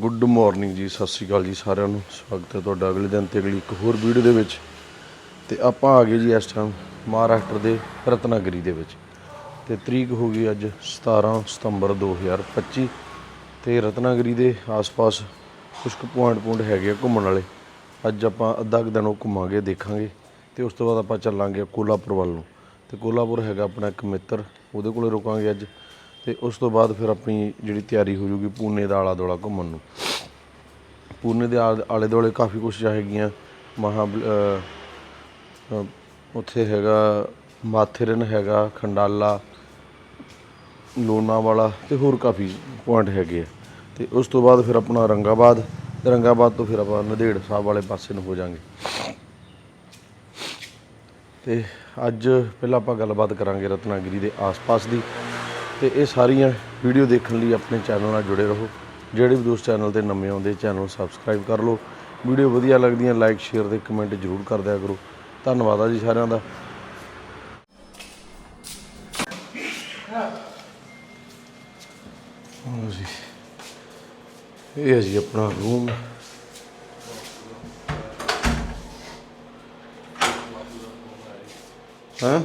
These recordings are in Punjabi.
ਗੁੱਡ ਮਾਰਨਿੰਗ ਜੀ, ਸਤਿ ਸ਼੍ਰੀ ਅਕਾਲ ਜੀ ਸਾਰਿਆਂ ਨੂੰ। ਸਵਾਗਤ ਹੈ ਤੁਹਾਡਾ ਅਗਲੇ ਦਿਨ ਤੇ ਅਗਲੀ ਇੱਕ ਹੋਰ ਵੀਡੀਓ ਦੇ ਵਿੱਚ। ਤੇ ਆਪਾਂ ਆ ਗਏ ਜੀ ਇਸ ਟਾਈਮ ਮਹਾਰਾਸ਼ਟਰ ਦੇ ਰਤਨਾਗਰੀ ਦੇ ਵਿੱਚ। ਤੇ ਤਰੀਕ ਹੋ ਗਈ ਅੱਜ 17 ਸਤੰਬਰ 2025 ਤੇ ਰਤਨਾਗਰੀ ਦੇ ਆਸ-ਪਾਸ ਕੁਝ ਕੁ ਪੁਆਇੰਟ ਪੁਆਇੰਟ ਹੈਗੇ ਆ ਘੁੰਮਣ ਵਾਲੇ। ਅੱਜ ਆਪਾਂ ਅੱਧਾ ਕੁ ਦਿਨ ਉਹ ਘੁੰਮਾਂਗੇ, ਦੇਖਾਂਗੇ। ਤੇ ਉਸ ਤੋਂ ਬਾਅਦ ਆਪਾਂ ਚੱਲਾਂਗੇ ਕੋਲਾਪੁਰ ਵੱਲ ਨੂੰ। ਤੇ ਕੋਲਾਪੁਰ ਹੈਗਾ ਆਪਣਾ ਇੱਕ ਮਿੱਤਰ, ਉਹਦੇ ਕੋਲੇ ਰੁਕਾਂਗੇ ਅੱਜ। ਤੇ ਉਸ ਤੋਂ ਬਾਅਦ ਫਿਰ ਆਪਣੀ ਜਿਹੜੀ ਤਿਆਰੀ ਹੋ ਜੂਗੀ ਪੂਨੇ ਦਾ ਆਲਾ ਦੁਆਲਾ ਘੁੰਮਣ ਨੂੰ। ਪੂਨੇ ਦੇ ਆਲੇ ਆਲੇ ਦੁਆਲੇ ਕਾਫੀ ਕੁਛ ਹੈਗੀਆਂ। ਮਹਾ ਉੱਥੇ ਹੈਗਾ ਮਾਥੇਰਨ ਹੈਗਾ, ਖੰਡਾਲਾ, ਲੋਨਾਵਾਲਾ ਤੇ ਹੋਰ ਕਾਫੀ ਪੁਆਇੰਟ ਹੈਗੇ ਆ। ਤੇ ਉਸ ਤੋਂ ਬਾਅਦ ਫਿਰ ਆਪਣਾ ਰੰਗਾਬਾਦ। ਤੇ ਰੰਗਾਬਾਦ ਤੋਂ ਫਿਰ ਆਪਾਂ ਨੰਦੇੜ ਸਾਹਿਬ ਵਾਲੇ ਪਾਸੇ ਨੂੰ ਹੋ ਜਾਾਂਗੇ। ਤੇ ਅੱਜ ਪਹਿਲਾਂ ਆਪਾਂ ਗੱਲਬਾਤ ਕਰਾਂਗੇ ਰਤਨਾਗਿਰੀ ਦੇ ਆਸ-ਪਾਸ ਦੀ। ਤੇ ਇਹ ਸਾਰੀਆਂ ਵੀਡੀਓ ਦੇਖਣ ਲਈ ਆਪਣੇ ਚੈਨਲ ਨਾਲ ਜੁੜੇ ਰਹੋ। ਜਿਹੜੇ ਵੀ ਦੋਸਤ ਚੈਨਲ ਤੇ ਨਵੇਂ ਆਉਂਦੇ ਚੈਨਲ ਸਬਸਕ੍ਰਾਈਬ ਕਰ ਲਓ। ਵੀਡੀਓ ਵਧੀਆ ਲੱਗਦੀਆਂ ਲਾਈਕ ਸ਼ੇਅਰ ਤੇ ਕਮੈਂਟ ਜ਼ਰੂਰ ਕਰ ਦਿਆ ਕਰੋ। ਧੰਨਵਾਦ ਆ ਜੀ ਸਾਰਿਆਂ ਦਾ। ਲਓ ਜੀ, ਇਹ ਹੈ ਜੀ ਆਪਣਾ ਰੂਮ ਹਾਂ?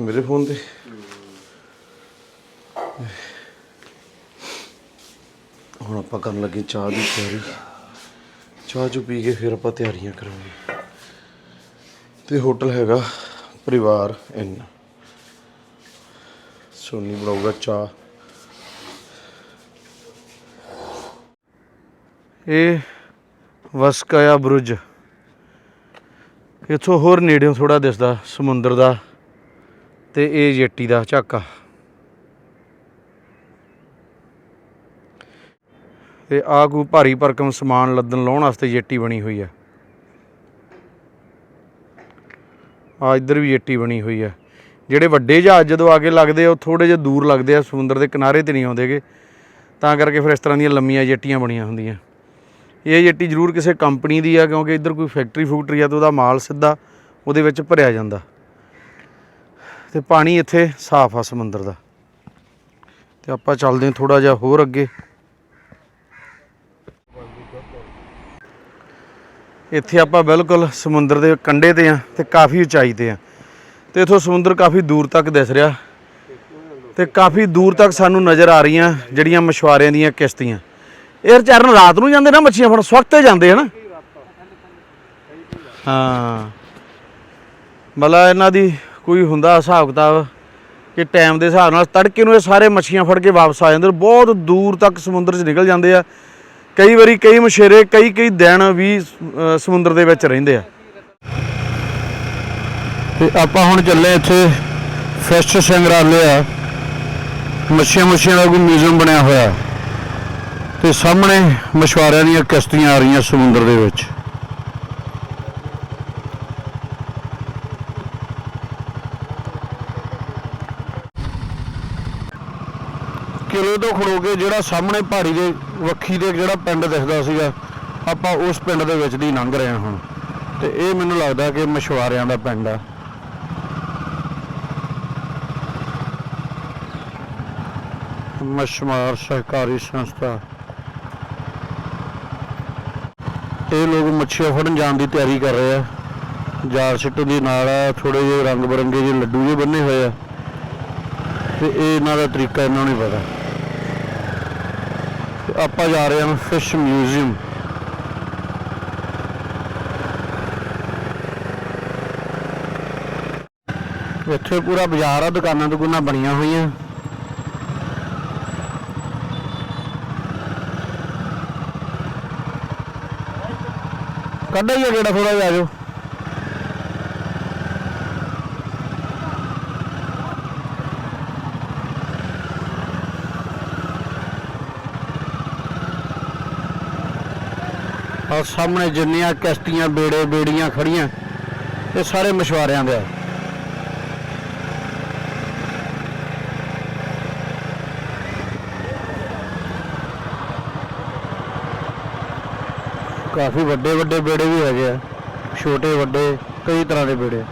ਮੇਰੇ ਫੋਨ ਤੇ। ਹੁਣ ਆਪਾਂ ਕਰਨ ਲੱਗੇ ਚਾਹ ਦੀ ਤਿਆਰੀ। ਚਾਹ ਚੁ ਪੀ ਕੇ ਫਿਰ ਆਪਾਂ ਤਿਆਰੀਆਂ ਕਰਾਂਗੇ। ਤੇ ਹੋਟਲ ਹੈਗਾ ਪਰਿਵਾਰ ਇਨ। ਸੋਨੀ ਬਣਾਊਗਾ ਚਾਹ। ਇਹ ਵਸਕਾਇਆ ਬੁਰਜ। ਇੱਥੋਂ ਹੋਰ ਨੇੜਿਓਂ ਥੋੜਾ ਦਿਸਦਾ, ਸਮੁੰਦਰ ਦਾ। ਤੇ ਇਹ ਜੇਟੀ ਦਾ ਝਾਕਾ। ਤੇ ਆ ਕੋ ਭਾਰੀ ਪਰਕਮ ਸਮਾਨ ਲੱਦਣ ਲਾਉਣ ਵਾਸਤੇ ਜੇਟੀ ਬਣੀ ਹੋਈ ਆ ਆ ਇੱਧਰ ਵੀ ਜੇਟੀ ਬਣੀ ਹੋਈ ਆ ਜਿਹੜੇ ਵੱਡੇ ਜਹਾਜ਼ ਜਦੋਂ ਆਗੇ ਲੱਗਦੇ ਆ, ਉਹ ਥੋੜੇ ਜਿਹਾ ਦੂਰ ਲੱਗਦੇ ਆ, ਸਮੁੰਦਰ ਦੇ ਕਿਨਾਰੇ ਤੇ ਨਹੀਂ ਆਉਂਦੇਗੇ। ਤਾਂ ਕਰਕੇ ਫਿਰ ਇਸ ਤਰ੍ਹਾਂ ਦੀਆਂ ਲੰਮੀਆਂ ਜੇਟੀਆਂ ਬਣੀਆਂ ਹੁੰਦੀਆਂ। ਇਹ ਜੇਟੀ ਜ਼ਰੂਰ ਕਿਸੇ ਕੰਪਨੀ ਦੀ ਆ, ਕਿਉਂਕਿ ਇੱਧਰ ਕੋਈ ਫੈਕਟਰੀ ਫੂਕਟਰੀ ਆ ਤਾਂ ਉਹਦਾ ਮਾਲ ਸਿੱਧਾ ਉਹਦੇ ਵਿੱਚ ਭਰਿਆ ਜਾਂਦਾ। ਤੇ ਪਾਣੀ ਇੱਥੇ ਸਾਫ਼ ਆ ਸਮੁੰਦਰ ਦਾ। ਤੇ ਆਪਾਂ ਚੱਲਦੇ ਹਾਂ ਥੋੜਾ ਜਿਹਾ ਹੋਰ ਅੱਗੇ। ਇੱਥੇ ਆਪਾਂ ਬਿਲਕੁਲ ਸਮੁੰਦਰ ਦੇ ਕੰਢੇ ਤੇ ਆ ਤੇ ਕਾਫੀ ਉਚਾਈ ਤੇ ਆ ਤੇ ਇਥੋਂ ਸਮੁੰਦਰ ਕਾਫੀ ਦੂਰ ਤੱਕ ਦਿਸ ਰਿਹਾ। ਤੇ ਕਾਫੀ ਦੂਰ ਤੱਕ ਸਾਨੂੰ ਨਜ਼ਰ ਆ ਰਹੀਆਂ ਜਿਹੜੀਆਂ ਮਛੁਆਰਿਆਂ ਦੀਆਂ ਕਿਸ਼ਤੀਆਂ। ਇਹ ਚਰਨ ਰਾਤ ਨੂੰ ਜਾਂਦੇ ਨਾ ਮੱਛੀਆਂ ਫੜਨ, ਸਵਖਤੇ ਜਾਂਦੇ ਹਨ? ਹਾਂ। ਮਤਲਬ ਇਹਨਾਂ ਦੀ ਕੋਈ ਹੁੰਦਾ ਹਿਸਾਬ ਕਿਤਾਬ ਕਿ ਟਾਈਮ ਦੇ ਹਿਸਾਬ ਨਾਲ ਤੜਕੇ ਨੂੰ ਇਹ ਸਾਰੇ ਮੱਛੀਆਂ ਫੜ ਕੇ ਵਾਪਸ ਆ ਜਾਂਦੇ ਨੇ ਬਹੁਤ ਦੂਰ ਤੱਕ ਸਮੁੰਦਰ 'ਚ ਨਿਕਲ ਜਾਂਦੇ ਆ। ਕਈ ਵਾਰੀ ਕਈ ਮਛੇਰੇ ਕਈ ਕਈ ਦਿਨ ਵੀ ਸਮੁੰਦਰ ਦੇ ਵਿੱਚ ਰਹਿੰਦੇ ਆ। ਤੇ ਆਪਾਂ ਹੁਣ ਚੱਲੇ ਇੱਥੇ ਫਿਸ਼ ਆ। ਮੱਛੀਆਂ ਮੱਛੀਆਂ ਦਾ ਕੋਈ ਮਿਊਜ਼ੀਅਮ ਬਣਿਆ ਹੋਇਆ। ਤੇ ਸਾਹਮਣੇ ਮਛੁਆਰਿਆਂ ਦੀਆਂ ਕਿਸ਼ਤੀਆਂ ਆ ਰਹੀਆਂ ਸਮੁੰਦਰ ਦੇ ਵਿੱਚ। ਕਿਲੇ ਤੋਂ ਖੜੋ ਕੇ ਜਿਹੜਾ ਸਾਹਮਣੇ ਪਹਾੜੀ ਦੇ ਵੱਖੀ ਦੇ ਜਿਹੜਾ ਪਿੰਡ ਦਿਖਦਾ ਸੀਗਾ, ਆਪਾਂ ਉਸ ਪਿੰਡ ਦੇ ਵਿੱਚ ਦੀ ਲੰਘ ਰਹੇ ਹਾਂ ਹੁਣ। ਤੇ ਇਹ ਮੈਨੂੰ ਲੱਗਦਾ ਕਿ ਮਛੁਆਰਿਆਂ ਦਾ ਪਿੰਡ ਆ। ਮਛਮਾਰ ਸਹਿਕਾਰੀ ਸੰਸਥਾ। ਇਹ ਲੋਕ ਮੱਛੀਆਂ ਫੜਨ ਜਾਣ ਦੀ ਤਿਆਰੀ ਕਰ ਰਹੇ ਆ। ਜਾਲ ਸਿੱਟੂ ਦੀ ਨਾਲ ਆ ਥੋੜੇ ਜਿਹੇ ਰੰਗ ਬਰੰਗੇ ਜਿਹੇ ਲੱਡੂ ਜਿਹੇ ਬੰਨੇ ਹੋਏ ਆ। ਤੇ ਇਹ ਇਹਨਾਂ ਦਾ ਤਰੀਕਾ, ਇਹਨਾਂ ਨੂੰ ਨਹੀਂ ਪਤਾ। ਤੇ ਆਪਾਂ ਜਾ ਰਹੇ ਹਾਂ ਫਿਸ਼ ਮਿਊਜ਼ੀਅਮ। ਇੱਥੇ ਪੂਰਾ ਬਾਜ਼ਾਰ ਆ, ਦੁਕਾਨਾਂ ਦੁਕਾਨਾਂ ਬਣੀਆਂ ਹੋਈਆਂ। ਕੱਢਾ ਹੀ ਆ ਕਿਹੜਾ ਥੋੜਾ ਜਿਹਾ ਆ ਜਾਓ ਔਰ ਸਾਹਮਣੇ ਜਿੰਨੀਆਂ ਕਿਸ਼ਤੀਆਂ, ਬੇੜੇ, ਬੇੜੀਆਂ ਖੜੀਆਂ, ਇਹ ਸਾਰੇ ਮਛੁਆਰਿਆਂ ਦੇ ਆ। ਕਾਫੀ ਵੱਡੇ ਵੱਡੇ ਬੇੜੇ ਵੀ ਹੈਗੇ ਆ, ਛੋਟੇ, ਵੱਡੇ, ਕਈ ਤਰ੍ਹਾਂ ਦੇ ਬੇੜੇ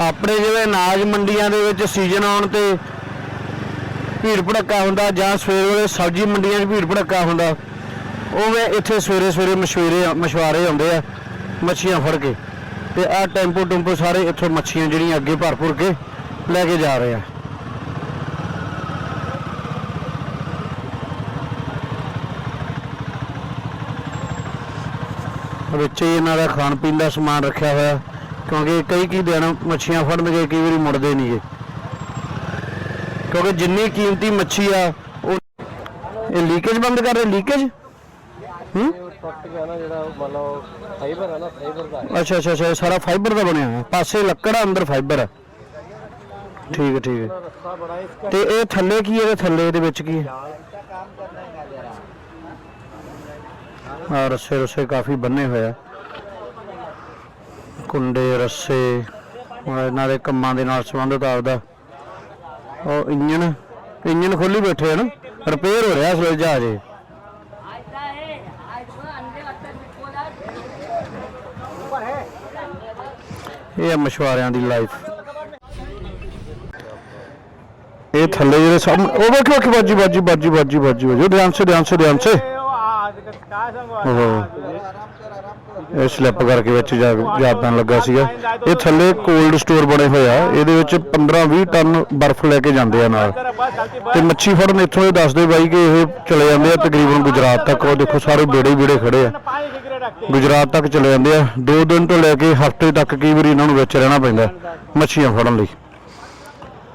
ਆਪਣੇ ਜਿਵੇਂ ਅਨਾਜ ਮੰਡੀਆਂ ਦੇ ਵਿੱਚ ਸੀਜ਼ਨ ਆਉਣ ਤੇ ਭੀੜ ਭੜੱਕਾ ਹੁੰਦਾ ਜਾਂ ਸਵੇਰ ਵੇਲੇ ਸਬਜ਼ੀ ਮੰਡੀਆਂ 'ਚ ਭੀੜ ਭੜੱਕਾ ਹੁੰਦਾ, ਉਵੇਂ ਇੱਥੇ ਸਵੇਰੇ ਸਵੇਰੇ ਮਸ਼ਵਰੇ ਮਸ਼ਵਾਰੇ ਆਉਂਦੇ ਆ, ਮੱਛੀਆਂ ਫੜ ਕੇ ਤੇ ਆਹ ਟੈਂਪੂ ਟੈਂਪੂ ਸਾਰੇ ਇੱਥੋਂ ਮੱਛੀਆਂ ਜਿਹੜੀਆਂ ਅੱਗੇ ਭਰ ਭੁਰ ਕੇ ਲੈ ਕੇ ਜਾ ਰਹੇ ਆ। ਵਿੱਚ ਹੀ ਇਹਨਾਂ ਦਾ ਖਾਣ ਪੀਣ ਦਾ ਸਮਾਨ ਰੱਖਿਆ ਹੋਇਆ। ਕਿਉਂਕਿ ਕਈ ਕੀ ਦਿਨ ਮੱਛੀਆਂ ਫੜਨਗੇ, ਕਈ ਵਾਰੀ ਮੁੜਦੇ ਨਹੀਂਗੇ ਕਿਉਂਕਿ ਜਿੰਨੀ ਕੀਮਤੀ ਮੱਛੀ ਆ, ਉਹ ਇਹ ਲੀਕੇਜ ਬੰਦ ਕਰ ਰਹੇ ਲੀਕੇਜ ਹੂੰ? ਟੁੱਟ ਗਿਆ ਨਾ ਜਿਹੜਾ ਮੰਨ ਲਓ ਫਾਈਬਰ ਹੈ ਨਾ ਫਾਈਬਰ ਦਾ ਅੱਛਾ ਅੱਛਾ ਅੱਛਾ, ਇਹ ਸਾਰਾ ਫਾਈਬਰ ਦਾ ਬਣਿਆ ਹੋਇਆ। ਪਾਸੇ ਲੱਕੜ ਆ, ਅੰਦਰ ਫਾਈਬਰ ਆ। ਠੀਕ ਹੈ ਠੀਕ ਹੈ। ਤੇ ਇਹ ਥੱਲੇ ਕੀ ਹੈ ਇਹਦੇ ਥੱਲੇ ਇਹਦੇ ਵਿੱਚ ਕੀ ਹੈ? ਆ ਰੱਸੇ ਰੱਸੇ ਕਾਫੀ ਬੰਨੇ ਹੋਏ ਆ। ਕੁੰਡੇ ਰੱਸੇ ਇਹਨਾਂ ਦੇ ਕੰਮਾਂ ਦੇ ਨਾਲ ਸੰਬੰਧਿਤ ਆਪਦਾ। ਉਹ ਇੰਜਨ ਇੰਜਨ ਖੋਲੀ ਬੈਠੇ ਹਨ ਰਿਪੇਅਰ ਹੋ ਰਿਹਾ ਸਲੋ ਜਹਾਜ਼ ਇਹ। ਇਹ ਮਸ਼ਵਾਰਿਆਂ ਦੀ ਲਾਈਫ ਇਹ ਥੱਲੇ ਜਿਹੜੇ ਸਾਹਮਣੇ ਉਹ ਵੇਖ ਵੇਖ ਬਾਜੀ ਬਾਜੀ ਬਾਜੀ ਬਾਜੀ ਬਾਜੀ ਉਹ ਧਿਆਨ ਸੇ ਧਿਆਨ ਸੇ ਧਿਆਨ ਸੇ ਉਹ ਸਲਿੱਪ ਕਰਕੇ ਵਿੱਚ ਜਾ ਜਾ ਪੈਣ ਲੱਗਾ ਸੀਗਾ। ਇਹ ਥੱਲੇ ਕੋਲਡ ਸਟੋਰ ਬਣੇ ਹੋਏ ਆ। ਇਹਦੇ ਵਿੱਚ 15-20 ਟਨ ਬਰਫ਼ ਲੈ ਕੇ ਜਾਂਦੇ ਆ ਨਾਲ। ਤੇ ਮੱਛੀ ਫੜਨ ਇੱਥੋਂ ਇਹ ਦੱਸਦੇ ਬਾਈ ਕਿ ਇਹ ਚਲੇ ਜਾਂਦੇ ਆ ਤਕਰੀਬਨ ਗੁਜਰਾਤ ਤੱਕ। ਉਹ ਦੇਖੋ ਸਾਰੇ ਬੇੜੇ ਹੀ ਬੇੜੇ ਖੜੇ ਆ। ਗੁਜਰਾਤ ਤੱਕ ਚਲੇ ਜਾਂਦੇ ਆ। ਦੋ ਦਿਨ ਤੋਂ ਲੈ ਕੇ ਹਫ਼ਤੇ ਤੱਕ ਕਈ ਵਾਰੀ ਇਹਨਾਂ ਨੂੰ ਵਿੱਚ ਰਹਿਣਾ ਪੈਂਦਾ ਮੱਛੀਆਂ ਫੜਨ ਲਈ।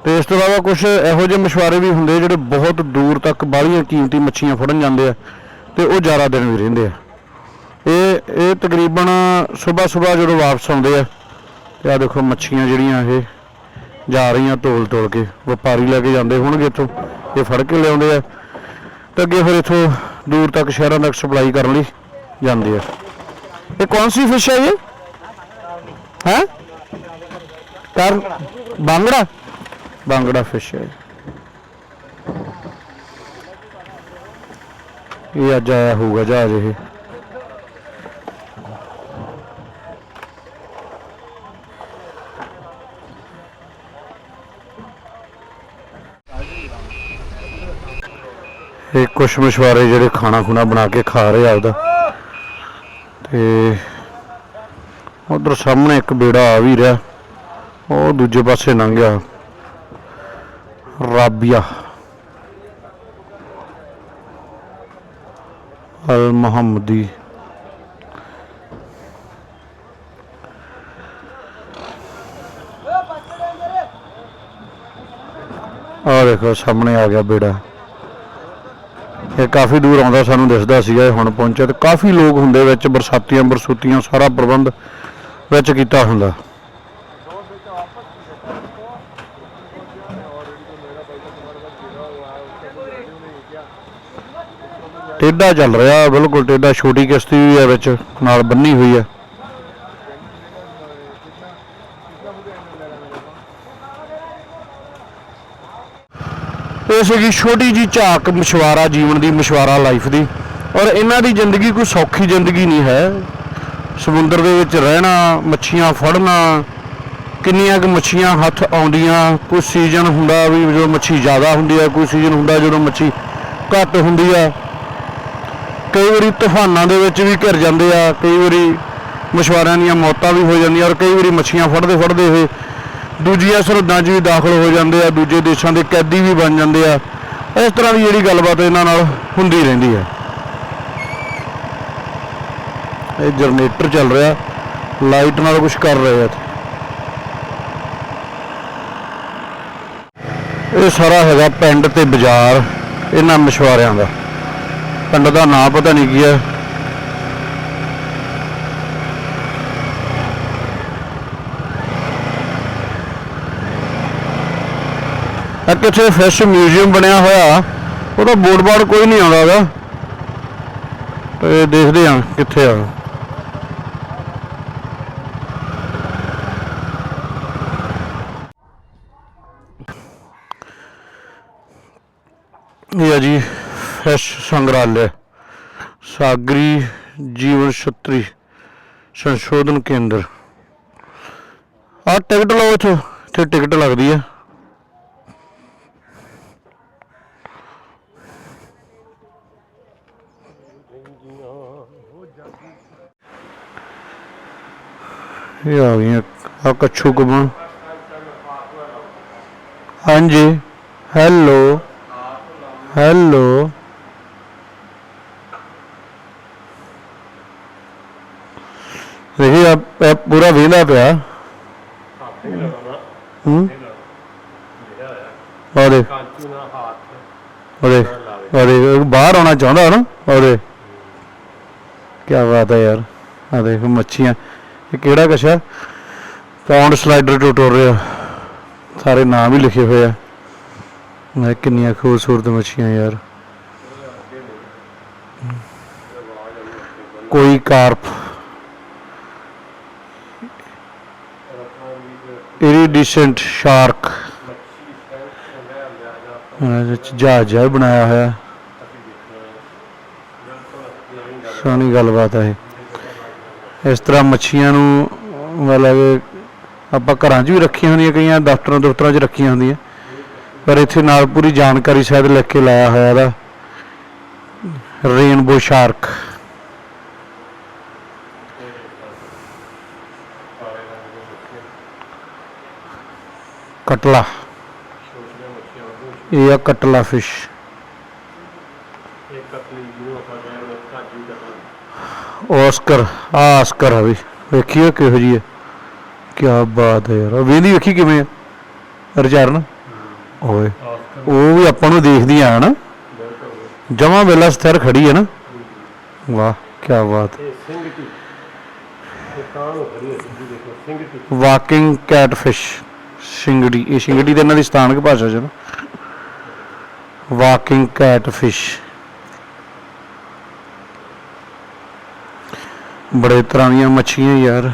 ਤੇ ਇਸ ਤੋਂ ਇਲਾਵਾ ਕੁਝ ਇਹੋ ਜਿਹੇ ਮਛੁਆਰੇ ਵੀ ਹੁੰਦੇ ਜਿਹੜੇ ਬਹੁਤ ਦੂਰ ਤੱਕ ਬਾਹਲੀਆਂ ਕੀਮਤੀ ਮੱਛੀਆਂ ਫੜਨ ਜਾਂਦੇ ਆ। ਤੇ ਉਹ ਜ਼ਿਆਦਾ ਦਿਨ ਵੀ ਰਹਿੰਦੇ ਆ। ਇਹ ਇਹ ਤਕਰੀਬਨ ਸਵੇਰ ਸਵੇਰ ਜਦੋਂ ਵਾਪਸ ਆਉਂਦੇ ਆ, ਤੇ ਆ ਦੇਖੋ ਮੱਛੀਆਂ ਜਿਹੜੀਆਂ ਇਹ ਜਾ ਰਹੀਆਂ ਤੋਲ ਤੋਲ ਕੇ, ਵਪਾਰੀ ਲੈ ਕੇ ਜਾਂਦੇ ਹੋਣਗੇ ਇੱਥੋਂ, ਇਹ ਫੜ ਕੇ ਲਿਆਉਂਦੇ ਆ। ਤੇ ਅੱਗੇ ਫਿਰ ਇੱਥੋਂ ਦੂਰ ਤੱਕ ਸ਼ਹਿਰਾਂ ਤੱਕ ਸਪਲਾਈ ਕਰਨ ਲਈ ਜਾਂਦੇ ਆ। ਇਹ ਕੌਣ ਸੀ ਫਿਸ਼ ਹੈ ਇਹ? ਹੈ? ਕਰ ਬਾਂਗੜਾ? ਬਾਂਗੜਾ ਫਿਸ਼ ਹੈ ਇਹ ਅੱਜ ਆਇਆ ਹੋਊਗਾ ਜਹਾਜ਼ ਇਹ। ਇਹ ਕੁਛ ਮਛੁਆਰੇ ਜਿਹੜੇ ਖਾਣਾ ਖੁਣਾ ਬਣਾ ਕੇ ਖਾ ਰਹੇ ਆ ਉਹਦਾ ਤੇ ਉਧਰ ਸਾਹਮਣੇ ਇੱਕ ਬੇੜਾ ਆ ਵੀ ਰਿਹਾ। ਉਹ ਦੂਜੇ ਪਾਸੇ ਲੰਘ ਗਿਆ। ਰਾਬੀਆ। ਅਲ ਮੁਹੰਮਦੀ ਆ ਦੇਖੋ, ਸਾਹਮਣੇ ਆ ਗਿਆ ਬੇੜਾ। ਇਹ ਕਾਫੀ ਦੂਰ ਆਉਂਦਾ ਸਾਨੂੰ ਦਿਸਦਾ ਸੀਗਾ ਇਹ ਹੁਣ ਪਹੁੰਚਿਆ ਤੇ ਕਾਫੀ ਲੋਕ ਹੁੰਦੇ ਵਿੱਚ ਬਰਸਾਤੀਆਂ, ਬਰਸੂਤੀਆਂ ਸਾਰਾ ਪ੍ਰਬੰਧ ਵਿੱਚ ਕੀਤਾ ਹੁੰਦਾ। ਟੇਡਾ ਚੱਲ ਰਿਹਾ, ਬਿਲਕੁਲ ਟੇਡਾ ਛੋਟੀ ਕਿਸ਼ਤੀ ਵੀ ਹੈ ਵਿੱਚ, ਨਾਲ ਬੰਨੀ ਹੋਈ ਹੈ। ਇਹ ਸੀਗੀ ਛੋਟੀ ਜੀ ਝਾਕ ਮਸ਼ਵਾਰਾ, ਜੀਵਨ ਦੀ ਮਸ਼ਵਾਰਾ ਲਾਈਫ ਦੀ। ਔਰ ਇਹਨਾਂ ਦੀ ਜ਼ਿੰਦਗੀ ਕੋਈ ਸੌਖੀ ਜ਼ਿੰਦਗੀ ਨਹੀਂ ਹੈ। ਸਮੁੰਦਰ ਦੇ ਵਿੱਚ ਰਹਿਣਾ, ਮੱਛੀਆਂ ਫੜਨਾ, ਕਿੰਨੀਆਂ ਕੁ ਮੱਛੀਆਂ ਹੱਥ ਆਉਂਦੀਆਂ, ਕੋਈ ਸੀਜ਼ਨ ਹੁੰਦਾ ਵੀ ਜਦੋਂ ਮੱਛੀ ਜ਼ਿਆਦਾ ਹੁੰਦੀ ਹੈ, ਕੋਈ ਸੀਜ਼ਨ ਹੁੰਦਾ ਜਦੋਂ ਮੱਛੀ ਘੱਟ ਹੁੰਦੀ ਆ ਕਈ ਵਾਰੀ ਤੂਫਾਨਾਂ ਦੇ ਵਿੱਚ ਵੀ ਘਿਰ ਜਾਂਦੇ ਆ, ਕਈ ਵਾਰੀ ਮਛਵਾਰਿਆਂ ਦੀਆਂ ਮੌਤਾਂ ਵੀ ਹੋ ਜਾਂਦੀਆਂ, ਔਰ ਕਈ ਵਾਰੀ ਮੱਛੀਆਂ ਫੜਦੇ ਫੜਦੇ ਇਹ ਦੂਜੀਆਂ ਸਰਹੱਦਾਂ 'ਚ ਵੀ ਦਾਖਲ ਹੋ ਜਾਂਦੇ ਆ, ਦੂਜੇ ਦੇਸ਼ਾਂ ਦੇ ਕੈਦੀ ਵੀ ਬਣ ਜਾਂਦੇ ਆ। ਇਸ ਤਰ੍ਹਾਂ ਦੀ ਜਿਹੜੀ ਗੱਲਬਾਤ ਇਹਨਾਂ ਨਾਲ ਹੁੰਦੀ ਰਹਿੰਦੀ ਹੈ। ਇਹ ਜਨਰੇਟਰ ਚੱਲ ਰਿਹਾ, ਲਾਈਟ ਨਾਲ ਕੁਝ ਕਰ ਰਹੇ ਆ। ਇਹ ਸਾਰਾ ਹੈਗਾ ਪਿੰਡ ਤੇ ਬਾਜ਼ਾਰ, ਇਹਨਾਂ ਮਛੁਆਰਿਆਂ ਦਾ। ਪਿੰਡ ਦਾ ਨਾਂ ਪਤਾ ਨਹੀਂ ਕੀ ਹੈ। ਇੱਥੇ ਫਿਸ਼ ਮਿਊਜ਼ੀਅਮ ਬਣਿਆ ਹੋਇਆ। ਉਹਦਾ ਬੋਰਡ ਬਾਰਡ ਕੋਈ ਨਹੀਂ ਆਉਂਦਾ ਉਹਦਾ। ਤੇ ਦੇਖਦੇ ਆ ਕਿੱਥੇ ਆ। ਇਹ ਆ ਜੀ ਫਿਸ਼ ਸੰਗ੍ਰਹਾਲय ਸਾਗਰੀ ਜੀਵਨ ਛਤਰੀ ਸੰਸ਼ੋਧਨ ਕੇਂਦਰ। ਆ ਟਿਕਟ ਲਓ ਇੱਥੇ। ਇੱਥੇ ਟਿਕਟ ਲੱਗਦੀ ਆ। ਇਹ ਆ ਗਈਆਂ, ਆ ਕੱਛੂ ਕੁਮਾ ਹਾਂਜੀ, ਹੈਲੋ ਹੈਲੋ। ਦੇਖੀ, ਆ ਪੂਰਾ ਵੇਲਾ ਪਿਆ। ਹੂੰ? ਆ ਦੇਖ। ਕਾਂਚੂ ਬਾਹਰ ਆਉਣਾ ਚਾਹੁੰਦਾ ਨਾ ਉਹਦੇ ਕੀ ਬਾਤ ਹੈ ਯਾਰ, ਆ ਦੇਖ, ਮੱਛੀਆਂ। ਇਹ ਕਿਹੜਾ ਕਛਾ ਪੌਂਡ ਸਲਾਈਡਰ ਟਿਊਟੋਰੀਅਲ ਸਾਰੇ ਨਾਮ ਹੀ ਲਿਖੇ ਹੋਏ ਆ। ਮੈਂ ਕਿੰਨੀਆਂ ਖੂਬਸੂਰਤ ਮੱਛੀਆਂ ਯਾਰ। ਕੋਈ ਕਾਰਪ। ਇਰੀਡੀਸੈਂਟ ਸ਼ਾਰਕ ਜਹਾਜ਼ ਜਿਹਾ ਬਣਾਇਆ ਹੋਇਆ। ਸੋਹਣੀ ਗੱਲਬਾਤ ਹੈ ਇਹ। ਇਸ ਤਰ੍ਹਾਂ ਮੱਛੀਆਂ ਨੂੰ, ਮਤਲਬ ਆਪਾਂ ਘਰਾਂ 'ਚ ਵੀ ਰੱਖੀਆਂ ਹੁੰਦੀਆਂ, ਕਈਆਂ ਦਫ਼ਤਰਾਂ ਦਫ਼ਤਰਾਂ 'ਚ ਰੱਖੀਆਂ ਹੁੰਦੀਆਂ। ਪਰ ਇੱਥੇ ਨਾਲ ਪੂਰੀ ਜਾਣਕਾਰੀ ਸ਼ਾਇਦ ਲਿਖ ਕੇ ਲਾਇਆ ਹੋਇਆ ਇਹਦਾ। Rainbow shark. ਕਟਲਾ। ਇਹ ਆ ਕਟਲਾ ਫਿਸ਼ ਇੱਕ ਕਤਲੀ ਜਿਹਨੂੰ ਆਪਾਂ ਕਹਿੰਦੇ ਕਾਜੂ ਕਤਲੀ ਆਸਕਰ ਆ ਆਸਕਰ ਆ ਵੀ। ਵੇਖੀਏ ਕਿਹੋ ਜੀ ਹੈ ਕੀ ਬਾਤ ਹੈ ਯਾਰ। ਵੇਂਦੀ ਵੇਖੀ ਕਿਵੇਂ ਆ? ਰਚਰਨ? ਓਏ, ਉਹ ਵੀ ਆਪਾਂ ਨੂੰ ਦੇਖਦੀ ਆ ਨਾ ਜਮਾ ਵੇਲਾ ਸਥਿਰ ਖੜੀ ਹੈ ਨਾ। ਵਾਹ ਕੀ ਬਾਤ। Walking catfish. ਸਿੰਗੜੀ। ਇਹ ਸਿੰਗੜੀ ਤੇ ਇਹਨਾਂ ਦੀ ਸਥਾਨਕ ਭਾਸ਼ਾ ਚ ਨਾ। Walking catfish. ਬੜੇ ਤਰ੍ਹਾਂ ਦੀਆਂ ਮੱਛੀਆਂ ਯਾਰ।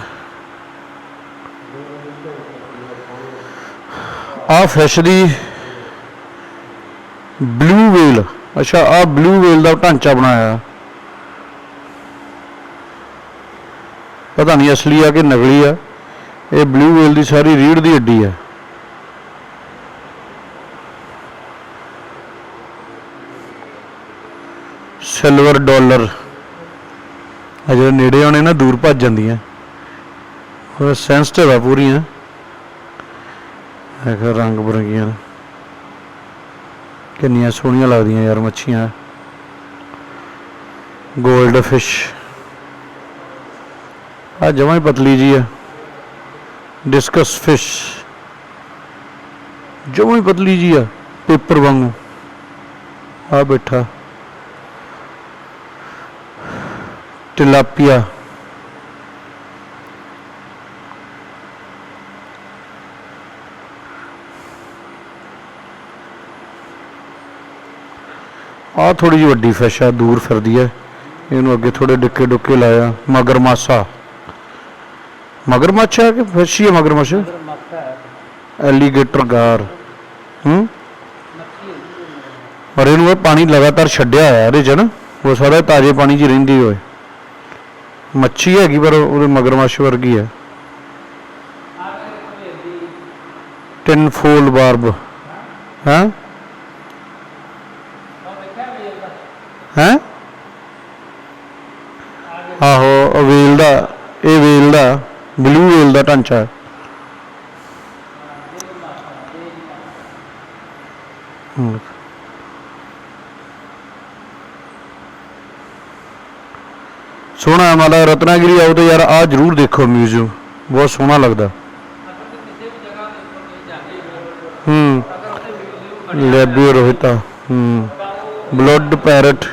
ਆ ਫਿਸ਼ ਦੀ ਬਲੂ ਵੇਲ ਅੱਛਾ ਆ ਬਲੂ ਵੇਲ ਦਾ ਢਾਂਚਾ ਬਣਾਇਆ। ਪਤਾ ਨਹੀਂ ਅਸਲੀ ਆ ਕਿ ਨਕਲੀ ਆ। ਇਹ ਬਲੂ ਵੇਲ ਦੀ ਸਾਰੀ ਰੀੜ ਦੀ ਹੱਡੀ ਆ। ਸਿਲਵਰ ਡਾਲਰ ਆ ਜਿਹੜੇ ਨੇੜੇ ਆਉਣੇ ਨਾ, ਦੂਰ ਭੱਜ ਜਾਂਦੀਆਂ। ਉਹ ਸੈਂਸਿਟਿਵ ਆ ਪੂਰੀਆਂ। ਦੇਖ ਰੰਗ ਬਰੰਗੀਆਂ ਕਿੰਨੀਆਂ ਸੋਹਣੀਆਂ ਲੱਗਦੀਆਂ ਯਾਰ ਮੱਛੀਆਂ। 골ਡ ਫਿਸ਼ ਆ ਜਮਾਂ ਹੀ ਪਤਲੀ ਜੀ ਆ। ਡਿਸਕਸ ਫਿਸ਼ ਜਮਾਂ ਹੀ ਪਤਲੀ ਜੀ ਆ, ਪੇਪਰ ਵਾਂਗੂ। ਆ ਬੈਠਾ। ਟਿਲਾਪੀਆ ਆ ਥੋੜੀ ਜਿਹੀ ਵੱਡੀ ਫਿਸ਼ ਆ, ਦੂਰ ਫਿਰਦੀ ਹੈ ਇਹਨੂੰ ਅੱਗੇ ਥੋੜੇ ਡਿੱਕੇ ਡੁੱਕੇ ਲਾਇਆ। ਮਗਰਮਾਸਾ ਮਗਰਮੱਛ ਹੈ ਕਿ ਫਿਸ਼ ਹੀ ਹੈ ਮਗਰਮੱਛ? ਐਲੀਗੇਟਰ ਗਾਰ। ਹੂੰ? ਪਰ ਇਹਨੂੰ ਇਹ ਪਾਣੀ ਲਗਾਤਾਰ ਛੱਡਿਆ ਹੋਇਆ ਇਹਦੇ ਚ ਨਾ। ਉਹ ਸਾਰਾ ਤਾਜ਼ੇ ਪਾਣੀ 'ਚ ਹੀ ਰਹਿੰਦੀ ਹੋਏ ਮੱਛੀ ਹੈਗੀ ਪਰ ਉਹਦੇ ਮਗਰਮੱਛ ਵਰਗੀ ਹੈ। Tinfoil barb. ਹੈ? ਹੈ? ਆਹੋ, ਉਹ ਵੇਲ ਦਾ, ਇਹ ਵੇਲ ਦਾ, ਬਲੂ ਵੇਲ ਦਾ ਢਾਂਚਾ ਹੈ। ਹੂੰ। ਸੋਹਣਾ ਮਤਲਬ ਰਤਨਾਗਿਰੀ ਆਓ ਤੇ ਯਾਰ ਆ ਜਰੂਰ ਦੇਖੋ ਮਿਊਜ਼ੀਅਮ ਬਹੁਤ ਸੋਹਣਾ ਲੱਗਦਾ। ਹੂੰ। ਲੈਬੀਓ ਰੋਹਿਤਾ ਹੂੰ। ਬਲੱਡ ਪੈਰਟ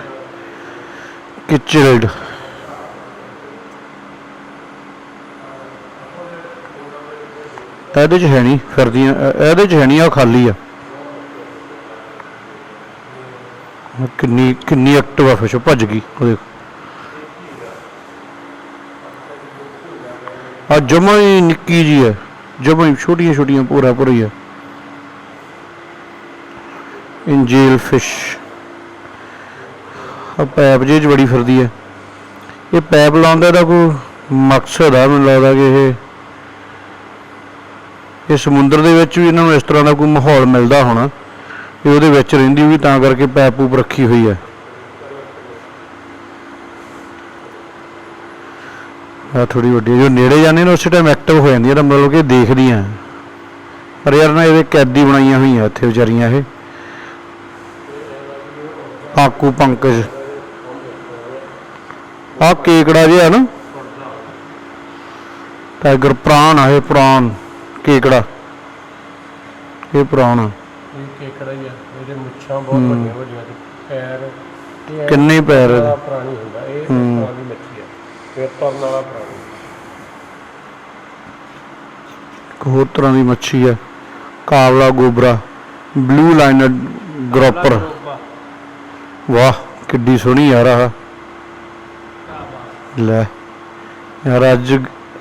ਕਿਚਲਡ ਇਹਦੇ ਚ ਹੈ ਨਹੀਂ ਫਿਰਦੀਆਂ ਇਹਦੇ ਚ ਹੈ ਨਹੀਂ ਆ ਖਾਲੀ ਆ। ਕਿੰਨੀ ਕਿੰਨੀ ਐਕਟਿਵ ਆ ਫਿਸ਼ ਭੱਜ ਗਈ, ਉਹ ਦੇਖ। ਆ ਜਮਾ ਹੀ ਨਿੱਕੀ ਜੀ ਹੈ। ਜਮਾ ਹੀ ਛੋਟੀਆਂ ਛੋਟੀਆਂ ਪੂਰਾ ਪੂਰਾ ਹੀ। ਹੈ ਇੰਜੀਲ ਫਿਸ਼ ਆ ਪੈਪ ਜੇ ਚ ਬੜੀ ਫਿਰਦੀ ਹੈ। ਇਹ ਪੈਪ ਲਾਉਂਦਾ ਦਾ ਇਹਦਾ ਕੋਈ ਮਕਸਦ ਆ, ਮੈਨੂੰ ਲੱਗਦਾ ਕਿ ਇਹ ਇਹ ਸਮੁੰਦਰ ਦੇ ਵਿੱਚ ਵੀ ਇਹਨਾਂ ਨੂੰ ਇਸ ਤਰ੍ਹਾਂ ਦਾ ਕੋਈ ਮਾਹੌਲ ਮਿਲਦਾ ਹੋਣਾ ਇਹ ਉਹਦੇ ਵਿੱਚ ਰਹਿੰਦੀ ਵੀ ਤਾਂ ਕਰਕੇ ਪੈਪ ਪੂਪ ਰੱਖੀ ਹੋਈ ਹੈ। ਆ ਥੋੜੀ ਵੱਡੀ ਹੈ। ਜੋ ਨੇੜੇ ਜਾਂਦੇ ਨੇ ਉਸੇ ਟਾਈਮ ਐਕਟਿਵ ਹੋ ਜਾਂਦੀਆਂ ਤਾਂ ਮਤਲਬ ਕਿ ਦੇਖਦੀਆਂ। ਪਰ ਯਾਰ ਨਾ ਇਹਦੇ ਕੈਦੀ ਬਣਾਈਆਂ ਹੋਈਆਂ ਇੱਥੇ ਵਿਚਾਰੀਆਂ ਇਹ। ਪਾਕੂ ਪੰਕਜ। ਆ ਕੇਕੜਾ ਜਿਹਾ ਨਾ। ਟਾਈਗਰ ਪ੍ਰਾਣ ਆ ਇਹ ਪ੍ਰਾਣ ਕੇਕੜਾ। ਇਹ ਪ੍ਰਾਣ ਆ। ਇਹ ਕੇਕੜਾ ਹੀ ਆ। ਇਹਦੇ ਮੁੱਛਾਂ ਬਹੁਤ ਵੱਡੀਆਂ ਵੱਡੀਆਂ ਤੇ ਪੈਰ। ਕਿੰਨੇ ਪੈਰ ਪ੍ਰਾਣੀ ਹੁੰਦਾ। ਇਹ ਦੀ ਮੱਛੀ। ਆ ਫਿਰ ਤੁਰਨ ਵਾਲਾ ਪ੍ਰਾਣੀ ਇੱਕ ਹੋਰ ਤਰ੍ਹਾਂ ਦੀ ਮੱਛੀ ਹੈ। ਕਾਵਲਾ ਗੋਬਰਾ ਬਲੂ ਲਾਈਨਰ ਗਰੋਪਰ ਵਾਹ ਕਿੱਡੀ ਸੋਹਣੀ ਯਾਰ ਆ ਲੈ ਯਾਰ ਅੱਜ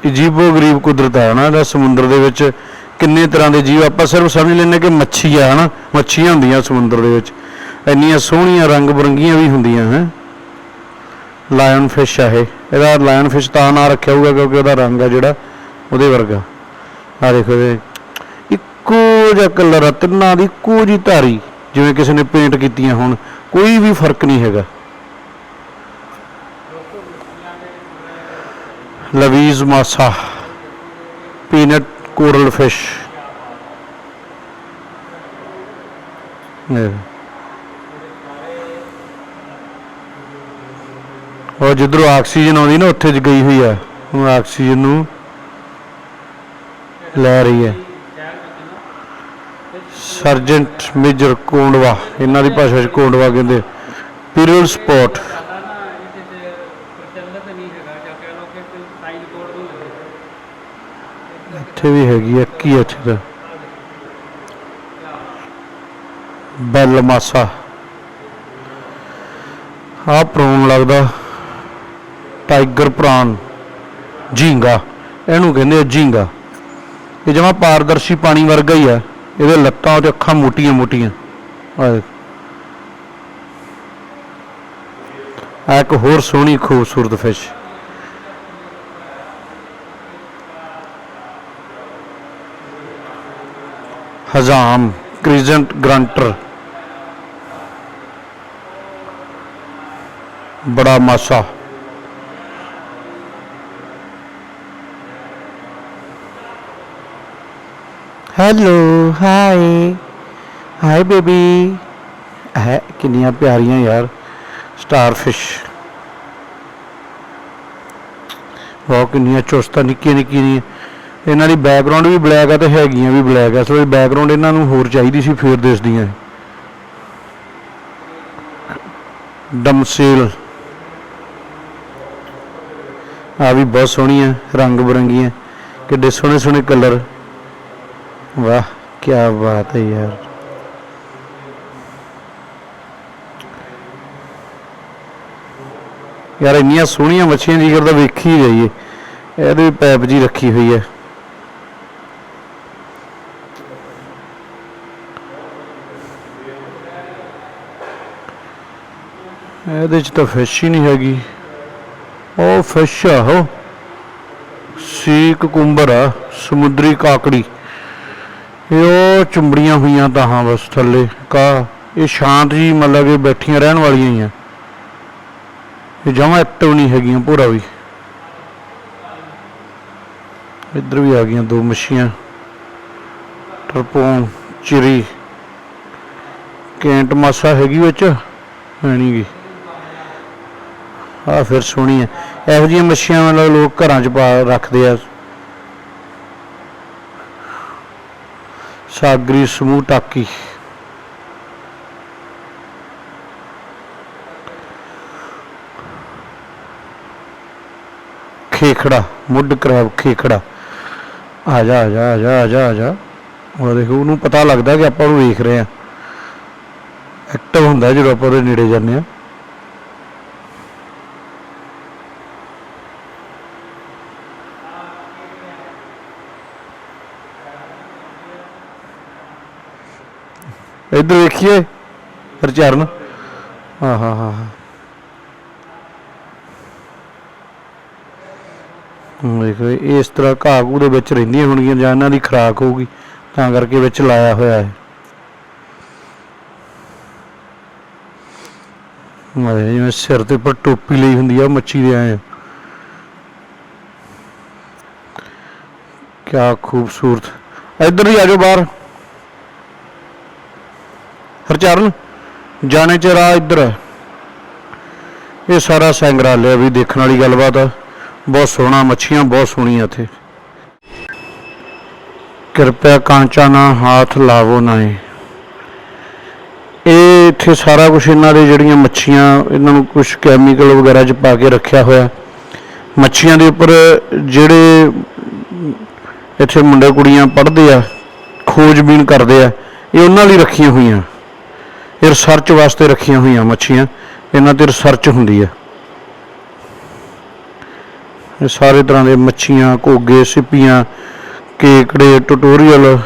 ਅਜੀਬੋ ਗਰੀਬ ਕੁਦਰਤ ਹੈ ਨਾ ਇਹਦਾ ਸਮੁੰਦਰ ਦੇ ਵਿੱਚ ਕਿੰਨੇ ਤਰ੍ਹਾਂ ਦੇ ਜੀਵ ਆਪਾਂ ਸਿਰਫ ਸਮਝ ਲੈਂਦੇ ਕਿ ਮੱਛੀ ਆ ਹਨਾ? ਮੱਛੀਆਂ ਹੁੰਦੀਆਂ ਸਮੁੰਦਰ ਦੇ ਵਿੱਚ। ਇੰਨੀਆਂ ਸੋਹਣੀਆਂ ਰੰਗ ਬਰੰਗੀਆਂ ਵੀ ਹੁੰਦੀਆਂ ਹੈ? ਲਾਇਨ ਫਿਸ਼ ਆ ਇਹ। ਇਹਦਾ ਲਾਇਨ ਫਿਸ਼ ਤਾਂ ਨਾਂ ਰੱਖਿਆ ਹੋਊਗਾ ਕਿਉਂਕਿ ਉਹਦਾ ਰੰਗ ਆ ਜਿਹੜਾ ਉਹਦੇ ਵਰਗਾ। ਆ ਦੇਖੋ ਇਹ ਇੱਕੋ ਜਿਹਾ ਕਲਰ ਤਿੰਨਾਂ ਦੀ ਇੱਕੋ ਜਿਹੀ ਧਾਰੀ, ਜਿਵੇਂ ਕਿਸੇ ਨੇ ਪੇਂਟ ਕੀਤੀਆਂ ਹੁਣ। ਕੋਈ ਵੀ ਫ਼ਰਕ ਨਹੀਂ ਹੈਗਾ। ਲਵੀਜ਼ ਮਾਸਾ ਪੀਨਟ ਕੋਰਲ ਫਿਸ਼ ਔਰ ਜਿੱਧਰੋਂ ਆਕਸੀਜਨ ਆਉਂਦੀ ਨਾ, ਉੱਥੇ ਜ ਗਈ ਹੋਈ ਆ। ਉਹ ਆਕਸੀਜਨ ਨੂੰ ਲੈ ਰਹੀ ਹੈ। ਸਰਜੈਂਟ ਮੇਜਰ ਕੋਂਡਵਾ, ਇਹਨਾਂ ਦੀ ਭਾਸ਼ਾ 'ਚ ਕੋਂਡਵਾ ਕਹਿੰਦੇ। Period spot. ਇੱਥੇ ਵੀ ਹੈਗੀ ਆ ਕੀ ਇੱਥੇ ਦਾ ਬੈਲ ਮਾਸਾ। ਆ ਪ੍ਰੋਨ ਲੱਗਦਾ। ਟਾਈਗਰ ਪ੍ਰਾਨ ਝੀਂਗਾ, ਇਹਨੂੰ ਕਹਿੰਦੇ ਆ ਝੀਂਗਾ। ਇਹ ਜਮਾ ਪਾਰਦਰਸ਼ੀ ਪਾਣੀ ਵਰਗਾ ਹੀ ਆ, ਇਹਦੇ ਲੱਤਾਂ ਤੇ ਅੱਖਾਂ ਮੋਟੀਆਂ ਮੋਟੀਆਂ। ਆ ਇੱਕ ਹੋਰ ਸੋਹਣੀ ਖੂਬਸੂਰਤ ਫਿਸ਼। ਹਜ਼ਾਮ, ਕ੍ਰਿਜੈਂਟ ਗਰੰਟਰ। ਬੜਾ ਮਾਸਾ। ਹੈਲੋ ਹਾਈ ਹਾਈ ਬੇਬੀ ਹੈ ਕਿੰਨੀਆਂ ਪਿਆਰੀਆਂ ਯਾਰ ਸਟਾਰਫਿਸ਼ ਫਿਸ਼ ਕਿੰਨੀਆਂ ਚੁਸਤਾਂ, ਨਿੱਕੀਆਂ ਨਿੱਕੀਆਂ। ਨੇ ਇਹਨਾਂ ਦੀ ਬੈਕਗ੍ਰਾਉਂਡ ਵੀ ਬਲੈਕ ਆ ਤੇ ਹੈਗੀਆਂ ਵੀ ਬਲੈਕ ਆ। ਅਸਲ ਬੈਕਗ੍ਰਾਉਂਡ ਇਹਨਾਂ ਨੂੰ ਹੋਰ ਚਾਹੀਦੀ ਸੀ ਫੇਰ ਦਿਸਦੀਆਂ ਡਮਸੇਲ ਆ ਵੀ ਬਹੁਤ ਸੋਹਣੀਆਂ ਰੰਗ ਬਰੰਗੀਆਂ ਕਿੱਡੇ ਸੋਹਣੇ ਸੋਹਣੇ ਕਲਰ ਵਾਹ ਕੀ ਬਾਤ ਹੈ ਯਾਰ। ਯਾਰ ਇੰਨੀਆਂ ਸੋਹਣੀਆਂ ਮੱਛੀਆਂ ਜੀ ਕਰਦਾ ਵੇਖੀ ਜਾਈਏ ਇਹਦੇ ਪੈਪ ਜੀ ਰੱਖੀ ਹੋਈ ਹੈ। ਇਹਦੇ ਚ ਤਾਂ ਫਿਸ਼ ਹੀ ਨਹੀਂ ਹੈਗੀ। ਉਹ ਫਿਸ਼ ਆ ਉਹ। ਸੀ ਕੁਕੁੰਬਰ ਆ, ਸਮੁੰਦਰੀ ਕਾਕੜੀ। ਇਹ ਉਹ ਚੁੰਬੜੀਆਂ ਹੋਈਆਂ ਤਾਂ ਹਾਂ ਬਸ ਥੱਲੇ। ਕਾ, ਇਹ ਸ਼ਾਂਤ ਜੀ ਮਤਲਬ ਕਿ ਬੈਠੀਆਂ ਰਹਿਣ ਵਾਲੀਆਂ ਹੀ ਆ। ਇਹ ਜਮਾ ਐਕਟਿਵ ਨਹੀਂ ਹੈਗੀਆਂ, ਪੂਰਾ ਵੀ। ਇੱਧਰ ਵੀ ਆ ਗਈਆਂ ਦੋ ਮੱਛੀਆਂ। ਟਰਪੋਨ ਚਿਰੀ। ਕੈਂਟ ਮਾਸਾ ਹੈਗੀ ਵਿੱਚ, ਹੈ ਗੀ। ਆ ਫਿਰ ਸੋਹਣੀ ਹੈ ਇਹੋ ਜਿਹੀਆਂ ਮੱਛੀਆਂ ਮਤਲਬ ਲੋਕ ਘਰਾਂ 'ਚ ਪਾ ਰੱਖਦੇ ਆ। ਸਾਗਰੀ ਸਮੂਹ ਟਾਕੀ। ਖੇਖੜਾ, ਮੁੱਢ ਕਰੈਬ ਖੇਖੜਾ। ਆ ਜਾ ਆ ਜਾ ਆ ਜਾ ਆ ਜਾ ਆ ਜਾ। ਉਹ ਦੇਖੋ, ਉਹਨੂੰ ਪਤਾ ਲੱਗਦਾ ਕਿ ਆਪਾਂ ਉਹਨੂੰ ਵੇਖ ਰਹੇ ਆ ਐਕਟਿਵ ਹੁੰਦਾ ਜਦੋਂ ਆਪਾਂ ਉਹਦੇ ਨੇੜੇ ਜਾਂਦੇ ਆ ਇੱਧਰ ਵੇਖੀਏ ਹਰਚਰਨ ਹਾਂ ਹਾਂ ਹਾਂ ਦੇਖੋ ਇਸ ਤਰ੍ਹਾਂ ਘਾਹ ਘੂ ਦੇ ਵਿੱਚ ਰਹਿੰਦੀਆਂ ਹੋਣਗੀਆਂ ਜਾਂ ਇਹਨਾਂ ਦੀ ਖੁਰਾਕ ਹੋਊਗੀ, ਤਾਂ ਕਰਕੇ ਵਿੱਚ ਲਾਇਆ ਹੋਇਆ ਹੈ ਮਾਰੇ ਜਿਵੇਂ ਸਿਰ ਤੇ ਪਰ ਟੋਪੀ ਲਈ ਹੁੰਦੀ ਆ ਮੱਛੀ ਦੇ ਆਏ ਕਿਆ ਖੂਬਸੂਰਤ। ਇੱਧਰ ਹੀ ਆ ਜਾਓ ਬਾਹਰ। ਹਰਚਰਨ, ਜਾਣੇ ਚ ਰਾਹ ਇੱਧਰ ਹੈ। ਇਹ ਸਾਰਾ ਸੰਗਰਾਲਿਆ ਵੀ ਦੇਖਣ ਵਾਲੀ ਗੱਲਬਾਤ ਆ। ਬਹੁਤ ਸੋਹਣਾ, ਮੱਛੀਆਂ ਬਹੁਤ ਸੋਹਣੀਆਂ ਇੱਥੇ। ਕਿਰਪਾ ਕਾਂਚਾ ਨਾ, ਹੱਥ ਲਾਵੋ ਨਾਏ ਇਹ ਇੱਥੇ ਸਾਰਾ ਕੁਝ ਇਹਨਾਂ ਦੇ ਜਿਹੜੀਆਂ ਮੱਛੀਆਂ, ਇਹਨਾਂ ਨੂੰ ਕੁਝ ਕੈਮੀਕਲ ਵਗੈਰਾ ਚ ਪਾ ਕੇ ਰੱਖਿਆ ਹੋਇਆ। ਮੱਛੀਆਂ ਦੇ ਉੱਪਰ ਜਿਹੜੇ ਇੱਥੇ ਮੁੰਡੇ ਕੁੜੀਆਂ ਪੜ੍ਹਦੇ ਆ, ਖੋਜਬੀਨ ਕਰਦੇ ਆ, ਇਹ ਉਹਨਾਂ ਲਈ ਰੱਖੀਆਂ ਹੋਈਆਂ। ਇਹ ਰਿਸਰਚ ਵਾਸਤੇ ਰੱਖੀਆਂ ਹੋਈਆਂ ਮੱਛੀਆਂ, ਇਹਨਾਂ ਤੇ ਰਿਸਰਚ ਹੁੰਦੀ ਹੈ। ਇਹ ਸਾਰੇ ਤਰ੍ਹਾਂ ਦੇ ਮੱਛੀਆਂ, ਘੋਗੇ, ਸਿੱਪੀਆਂ, ਕੇਕੜੇ ਟਿਊਟੋਰੀਅਲ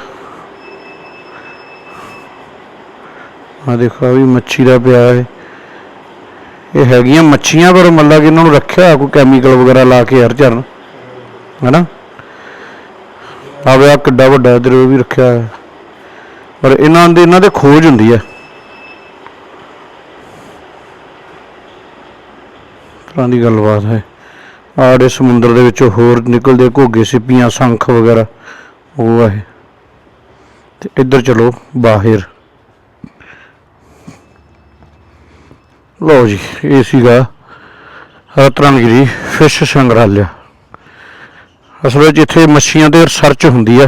ਆ ਦੇਖੋ ਵੀ ਮੱਛੀ ਦਾ ਪਿਆ ਹੈ। ਇਹ ਹੈਗੀਆਂ ਮੱਛੀਆਂ, ਪਰ ਮੱਲਾ ਕਿ ਇਹਨਾਂ ਨੂੰ ਰੱਖਿਆ ਕੋਈ ਕੈਮੀਕਲ ਵਗੈਰਾ ਲਾ ਕੇ ਯਾਰ ਚਰਨ। ਹੈਨਾ? ਆਵੇ ਆ ਕਿੱਡਾ ਵੱਡਾ ਇਧਰ ਉਹ ਵੀ ਰੱਖਿਆ ਪਰ ਇਹਨਾਂ ਦੇ ਇਹਨਾਂ ਦੇ ਖੋਜ ਹੁੰਦੀ ਹੈ। ਤਰ੍ਹਾਂ ਦੀ ਗੱਲਬਾਤ ਹੈ। ਆੜੇ ਸਮੁੰਦਰ ਦੇ ਵਿੱਚੋਂ ਹੋਰ ਨਿਕਲਦੇ ਘੋਗੇ ਸਿੱਪੀਆਂ, ਸ਼ੰਖ ਵਗੈਰਾ, ਉਹ ਹੈ। ਤੇ ਇੱਧਰ ਚਲੋ, ਬਾਹਰ। ਲਓ ਜੀ, ਇਹ ਸੀਗਾ ਰਤਨਗਿਰੀ ਫਿਸ਼ ਸੰਗ੍ਰਹਾਲਿਆ। ਅਸਲ ਵਿੱਚ ਇੱਥੇ ਮੱਛੀਆਂ ਤੇ ਰਿਸਰਚ ਹੁੰਦੀ ਆ,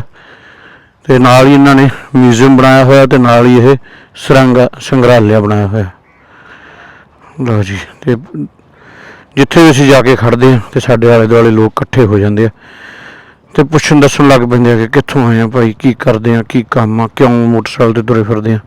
ਤੇ ਨਾਲ ਹੀ ਇਹਨਾਂ ਨੇ ਮਿਊਜ਼ੀਅਮ ਬਣਾਇਆ ਹੋਇਆ ਤੇ ਨਾਲ ਹੀ ਇਹ ਸਰੰਗ ਸੰਗ੍ਰਹਾਲਿਆ ਬਣਾਇਆ ਹੋਇਆ। ਲਓ ਜੀ, ਤੇ ਜਿੱਥੇ ਵੀ ਅਸੀਂ ਜਾ ਕੇ ਖੜਦੇ ਆ ਤੇ ਸਾਡੇ ਆਲੇ ਦੁਆਲੇ ਲੋਕ ਇਕੱਠੇ ਹੋ ਜਾਂਦੇ ਆ ਤੇ ਪੁੱਛਣ ਦੱਸਣ ਲੱਗ ਪੈਂਦੇ ਆ ਕਿ ਕਿੱਥੋਂ ਆਏ ਆ ਭਾਈ, ਕੀ ਕਰਦੇ ਆ, ਕੀ ਕੰਮ ਆ, ਕਿਉਂ ਮੋਟਰਸਾਈਕਲ ਤੇ ਤੁਰੇ ਫਿਰਦੇ ਆ।